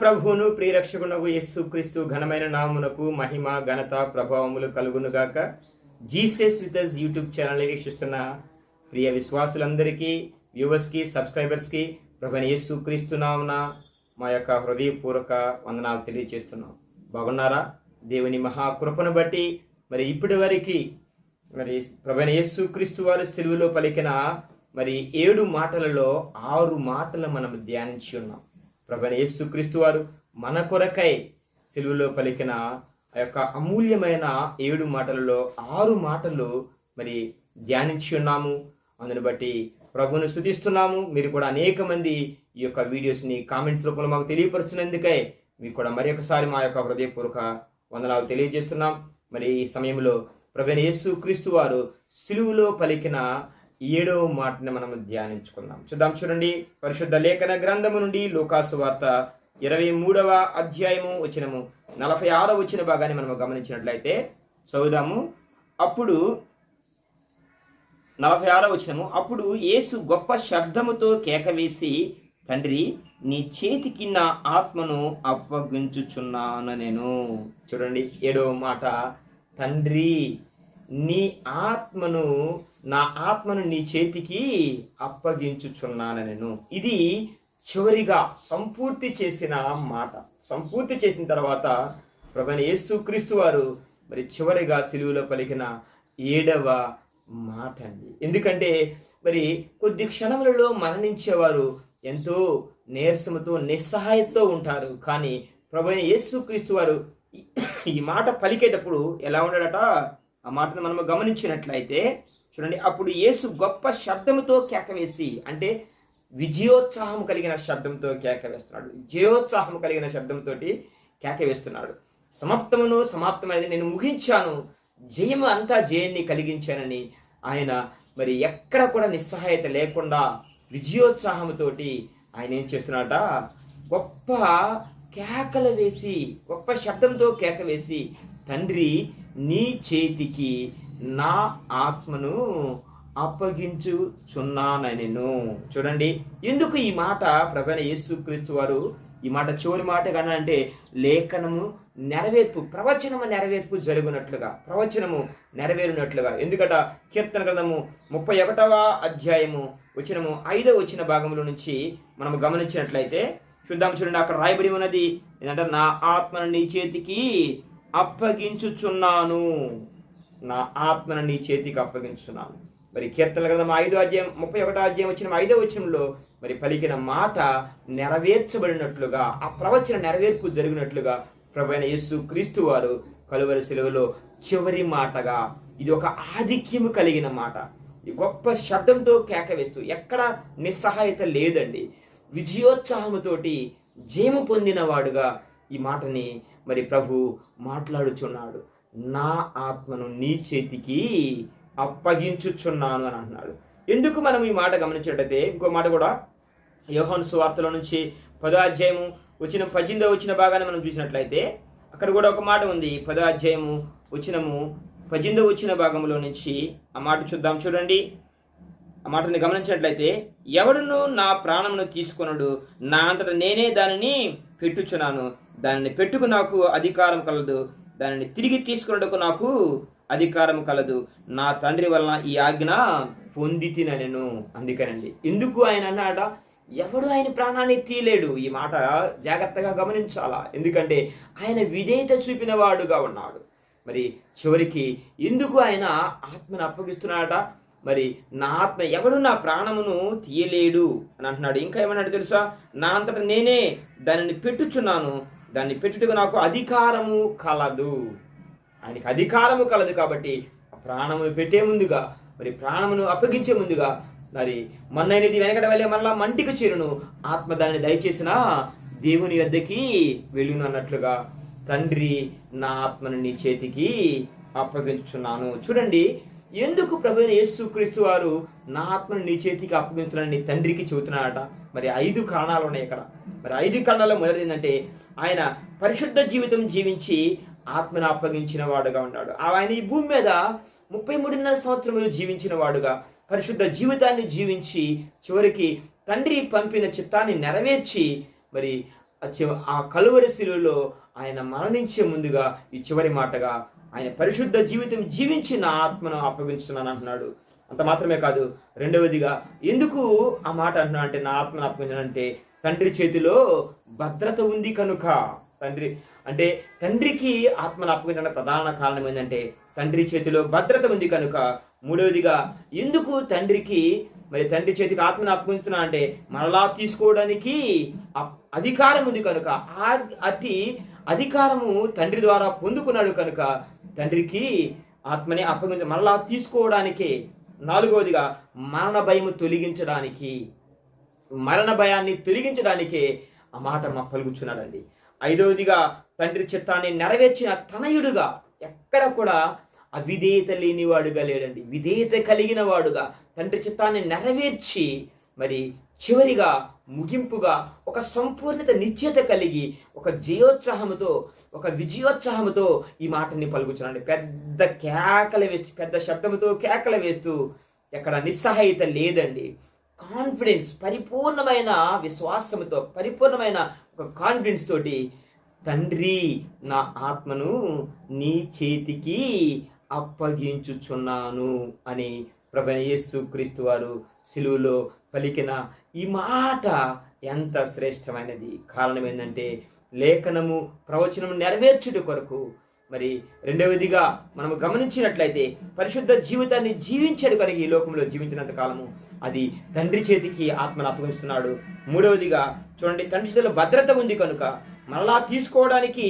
ప్రభువును ప్రియరక్షకునకు యస్సు క్రీస్తు ఘనమైన నామునకు మహిమ ఘనత ప్రభావములు కలుగునుగాక. జీసెస్ విత్ యూట్యూబ్ ఛానల్ వీక్షిస్తున్న ప్రియ విశ్వాసులందరికీ వ్యూవర్స్కి సబ్స్క్రైబర్స్కి ప్రభుని యస్సు క్రీస్తు నామున మా యొక్క హృదయపూర్వక వందనాలు తెలియజేస్తున్నాం బాగున్నారా? దేవుని మహాకృపను బట్టి మరి ఇప్పటి వరకు మరి ప్రభుని యస్సు క్రీస్తు వారి సెలువులో పలికిన మరి ఏడు మాటలలో ఆరు మాటలు మనం ధ్యానించి ఉన్నాం. ప్రభు యేసుక్రీస్తు వారు మన కొరకై సెలువులో పలికిన ఆ యొక్క అమూల్యమైన ఏడు మాటలలో ఆరు మాటలు మరి ధ్యానించి ఉన్నాము. అందుని బట్టి ప్రభును స్థుతిస్తున్నాము మీరు కూడా అనేక మంది ఈ యొక్క వీడియోస్ని కామెంట్స్ రూపంలో మాకు తెలియపరుస్తున్నందుకై మీకు కూడా మరి ఒకసారి మా యొక్క హృదయపూర్వక వందనాలు తెలియజేస్తున్నాం. మరి ఈ సమయంలో ప్రభు యేసు క్రీస్తు వారు సిలువులో పలికిన ఏడవ మాటని మనం ధ్యానించుకుందాం. చూద్దాం చూడండి. పరిశుద్ధ లేఖన గ్రంథము నుండి లోకాసు వార్త ఇరవై మూడవ అధ్యాయము వచ్చినము నలభై ఆరో వచ్చిన భాగాన్ని మనము గమనించినట్లయితే చదువుదాము. అప్పుడు నలభై ఆరో వచ్చినము అప్పుడు యేసు గొప్ప శబ్దముతో కేకవేసి తండ్రి నీ చేతికి నా ఆత్మను అప్పగించుచున్నాను నేను. చూడండి ఏడవ మాట తండ్రి నీ ఆత్మను నా ఆత్మను నీ చేతికి అప్పగించుచున్నాను నేను. ఇది చివరిగా సంపూర్తి చేసిన మాట. సంపూర్తి చేసిన తర్వాత ప్రభుని యేసుక్రీస్తు వారు మరి చివరిగా సిలువులో పలికిన ఏడవ మాట అండి. ఎందుకంటే మరి కొద్ది క్షణములలో మరణించేవారు ఎంతో నీరసముతో నిస్సహాయంతో ఉంటారు. కానీ ప్రభు యేసుక్రీస్తు వారు ఈ- మాట పలికేటప్పుడు ఎలా ఉండడట ఆ మాటను మనము గమనించినట్లయితే చూడండి అప్పుడు యేసు గొప్ప శబ్దముతో కేకవేసి అంటే విజయోత్సాహం కలిగిన శబ్దంతో కేక వేస్తున్నాడు విజయోత్సాహం కలిగిన శబ్దంతో కేక వేస్తున్నాడు సమాప్తమును సమాప్తమైనది నేను ముగించాను. జయము అంతా జయాన్ని కలిగించానని ఆయన మరి ఎక్కడ కూడా నిస్సహాయత లేకుండా విజయోత్సాహంతోటి ఆయన ఏం చేస్తున్నాడట? గొప్ప కేకలు వేసి గొప్ప శబ్దంతో కేక వేసి తండ్రి నీ చేతికి నా ఆత్మను అప్పగించుచున్నానెను చూడండి ఎందుకు ఈ మాట ప్రభైన యేసుక్రీస్తు వారు ఈ మాట చివరి మాట కన్నా అంటే లేఖనము నెరవేర్పు ప్రవచనము నెరవేర్పు జరుగునట్లుగా ప్రవచనము నెరవేరినట్లుగా. ఎందుకట? కీర్తన గ్రంథము ముప్పై ఒకటవ అధ్యాయము వచ్చినము ఐదవ వచ్చిన భాగంలో నుంచి మనము గమనించినట్లయితే చూద్దాం చూడండి అక్కడ రాయబడి ఉన్నది ఏంటంటే నా ఆత్మను నీ చేతికి అప్పగించుచున్నాను. నా ఆత్మను నీ చేతికి అప్పగించున్నాను మరి కీర్తన గ్రంథం ఐదో అధ్యాయం ముప్పై ఒకటో అధ్యాయం వచ్చిన ఐదో వచనంలో మరి పలికిన మాట నెరవేర్చబడినట్లుగా ఆ ప్రవచన నెరవేర్పు జరిగినట్లుగా ప్రభైన యేసు క్రీస్తు వారు కలువరి సెలవులో చివరి మాటగా ఇది ఒక ఆధిక్యము కలిగిన మాట. ఈ గొప్ప శబ్దంతో కేక వేస్తూ ఎక్కడ నిస్సహాయత లేదండి. విజయోత్సాహముతోటి జయము పొందినవాడుగా ఈ మాటని మరి ప్రభు మాట్లాడుచున్నాడు. నా ఆత్మను నీ చేతికి అప్పగించుచున్నాను అని అంటున్నాడు. ఎందుకు మనం ఈ మాట గమనించినట్టయితే ఇంకో మాట కూడా యోహన్ సువార్తల నుంచి పదో అధ్యాయము వచ్చిన పద్దెనిమిదో వచ్చిన భాగాన్ని మనం చూసినట్లయితే అక్కడ కూడా ఒక మాట ఉంది. పదో అధ్యాయము వచ్చినము పద్దెనిమిదో వచ్చిన భాగంలో నుంచి ఆ మాట చూద్దాం చూడండి. ఆ మాటని గమనించినట్లయితే ఎవడును నా ప్రాణమును తీసుకొనడు నా అంతట నేనే దానిని పెట్టుచున్నాను. దానిని పెట్టుకు నాకు అధికారం కలదు. దానిని తిరిగి తీసుకున్నకు నాకు అధికారం కలదు. నా తండ్రి వలన ఈ ఆజ్ఞ పొందితిన నేను అందుకనండి. ఎందుకు ఆయన అన్నాడ ఎవడు ఆయన ప్రాణాన్ని తీయలేడు? ఈ మాట జాగ్రత్తగా గమనించాలా? ఎందుకంటే ఆయన విధేయత చూపిన వాడుగా ఉన్నాడు. మరి చివరికి ఎందుకు ఆయన ఆత్మను అప్పగిస్తున్నాడట? మరి నా ఆత్మ ఎవడు? నా ప్రాణమును తీయలేడు అని అంటున్నాడు. ఇంకా ఏమన్నాడు తెలుసా? నా అంతట నేనే దానిని పెట్టుచున్నాను. దాన్ని పెట్టుటకు నాకు అధికారము కలదు. ఆయనకి అధికారము కలదు కాబట్టి ప్రాణమును పెట్టే ముందుగా మరి ప్రాణమును అప్పగించే ముందుగా మరి మన్నైనది వెనకట వెళ్ళే మరలా మంటికి చేరును. ఆత్మ దానిని దయచేసిన దేవుని వద్దకి వెళ్ళును అన్నట్లుగా తండ్రి నా ఆత్మను నీ చేతికి అప్పగించున్నాను చూడండి ఎందుకు ప్రభు యేసుక్రీస్తు వారు నా ఆత్మను నీ చేతికి అప్పగించున్నాను నీ తండ్రికి చెబుతున్నాడట మరి ఐదు కారణాలు ఉన్నాయి ఇక్కడ. మరి ఐదు కారణాలు మొదటిది ఏంటంటే ఆయన పరిశుద్ధ జీవితం జీవించి ఆత్మను అప్పగించిన వాడుగా ఉన్నాడు. ఆయన ఈ భూమి మీద ముప్పై మూడున్నర సంవత్సరములు జీవించిన వాడుగా పరిశుద్ధ జీవితాన్ని జీవించి చివరికి తండ్రి పంపిన చిత్తాన్ని నెరవేర్చి మరి ఆ కలువరి శిలువలో ఆయన మరణించే ముందుగా ఈ చివరి మాటగా ఆయన పరిశుద్ధ జీవితం జీవించి నా ఆత్మను అప్పగించున్నాను అంటున్నాడు. అంత మాత్రమే కాదు రెండవదిగా ఎందుకు ఆ మాట అంటున్నా అంటే నా ఆత్మను అప్పగించానంటే తండ్రి చేతిలో భద్రత ఉంది కనుక. తండ్రి అంటే తండ్రికి ఆత్మను అప్పగించడానికి ప్రధాన కారణం ఏంటంటే తండ్రి చేతిలో భద్రత ఉంది కనుక. మూడవదిగా ఎందుకు తండ్రికి మరి తండ్రి చేతికి ఆత్మను అప్పగించుతున్నా అంటే మరలా తీసుకోవడానికి అధికారం ఉంది కనుక అతి అధికారము తండ్రి ద్వారా పొందుకున్నాడు కనుక తండ్రికి ఆత్మని అప్పగించ మరలా తీసుకోవడానికి నాలుగవదిగా మరణ భయము తొలగించడానికి మరణ భయాన్ని తొలగించడానికే ఆ మాట మా పలుకుచున్నాడండి. ఐదవదిగా తండ్రి చిత్తాన్ని నెరవేర్చిన తనయుడుగా ఎక్కడ కూడా అవిధేయత లేనివాడుగా లేడండి. విధేయత కలిగిన వాడుగా తండ్రి చిత్తాన్ని నెరవేర్చి మరి చివరిగా ముగింపుగా ఒక సంపూర్ణత నిశ్చయత కలిగి ఒక జయోత్సాహముతో ఒక విజయోత్సాహముతో ఈ మాటని పలుకుచున్నాడు పెద్ద కేకలు వేస్తూ పెద్ద శబ్దముతో కేకలు వేస్తూ ఎక్కడ నిస్సహాయత లేదండి. కాన్ఫిడెన్స్ పరిపూర్ణమైన విశ్వాసముతో పరిపూర్ణమైన ఒక కాన్ఫిడెన్స్ తోటి తండ్రి నా ఆత్మను నీ చేతికి అప్పగించుచున్నాను అని ప్రభు యేసు క్రీస్తు వారు సిలువులో పలికిన ఈ మాట ఎంత శ్రేష్టమైనది. కారణం ఏంటంటే లేఖనము ప్రవచనము నెరవేర్చుట కొరకు. మరి రెండవదిగా మనం గమనించినట్లయితే పరిశుద్ధ జీవితాన్ని జీవించాడు కనుక ఈ లోకంలో జీవించినంత కాలము అది తండ్రి చేతికి ఆత్మను అప్పగిస్తున్నాడు. మూడవదిగా చూడండి తండ్రి చేతిలో భద్రత ఉంది కనుక మరలా తీసుకోవడానికి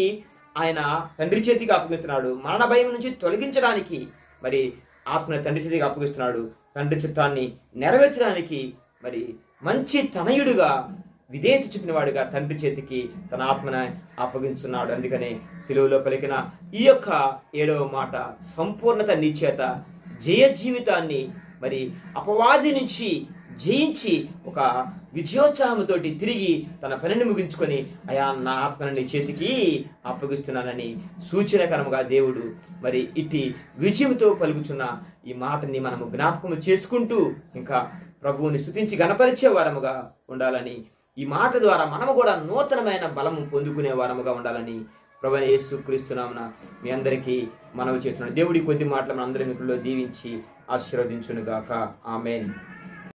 ఆయన తండ్రి చేతికి అప్పగిస్తున్నాడు. మరణ భయం నుంచి తొలగించడానికి మరి ఆత్మ తండ్రి చేతికి అప్పగిస్తున్నాడు. తండ్రి చిత్తాన్ని నెరవేర్చడానికి మరి మంచి తనయుడుగా విధేయత చూపినవాడుగా తండ్రి చేతికి తన ఆత్మను అప్పగించున్నాడు అందుకనే సిలువలో పలికిన ఈ యొక్క ఏడవ మాట సంపూర్ణత నిచేత జయ జీవితాన్ని మరి అపవాది నుంచి జయించి ఒక విజయోత్సాహంతోటి తిరిగి తన పనిని ముగించుకొని అయా నా ఆత్మని చేతికి అప్పగిస్తున్నానని సూచనకరముగా దేవుడు మరి ఇట్టి విజయంతో పలుకుచున్న ఈ మాటని మనము జ్ఞాపకం చేసుకుంటూ ఇంకా ప్రభువుని స్థుతించి గణపరిచే వారముగా ఉండాలని ఈ మాట ద్వారా మనము కూడా నూతనమైన బలము పొందుకునే వారముగా ఉండాలని ప్రభు యేసు క్రీస్తునామున మీ అందరికీ మనవి చేస్తున్నాను. దేవుడి కొద్ది మాటలు మనందరి మిత్రుల్లో దీవించి ఆశీర్వదించునుగాక. ఆమెన్.